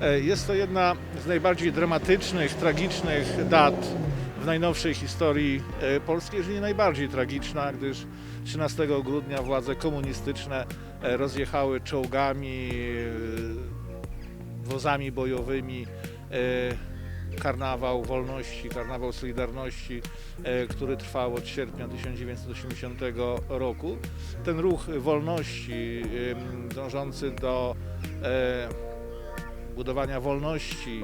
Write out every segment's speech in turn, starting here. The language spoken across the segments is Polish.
E, Jest to jedna z najbardziej dramatycznych, tragicznych dat w najnowszej historii e, Polski, jeżeli nie najbardziej tragiczna, gdyż 13 grudnia władze komunistyczne e, rozjechały czołgami, wozami bojowymi karnawał wolności, karnawał Solidarności, który trwał od sierpnia 1980 roku. Ten ruch wolności dążący do budowania wolności,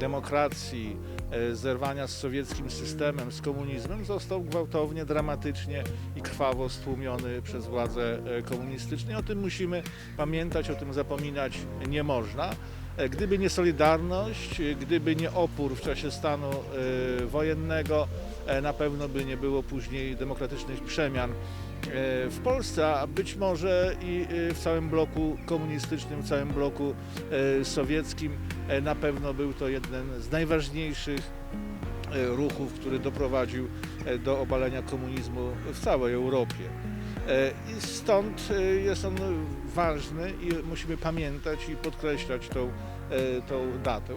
demokracji, e, zerwania z sowieckim systemem, z komunizmem, został gwałtownie, dramatycznie i krwawo stłumiony przez władze e, komunistyczne. O tym musimy pamiętać, o tym zapominać nie można. E, Gdyby nie Solidarność, e, gdyby nie opór w czasie stanu e, wojennego, na pewno by nie było później demokratycznych przemian w Polsce, a być może i w całym bloku komunistycznym, w całym bloku sowieckim. Na pewno był to jeden z najważniejszych ruchów, który doprowadził do obalenia komunizmu w całej Europie. E, I stąd e, jest on ważny i musimy pamiętać i podkreślać tą, e, tą datę.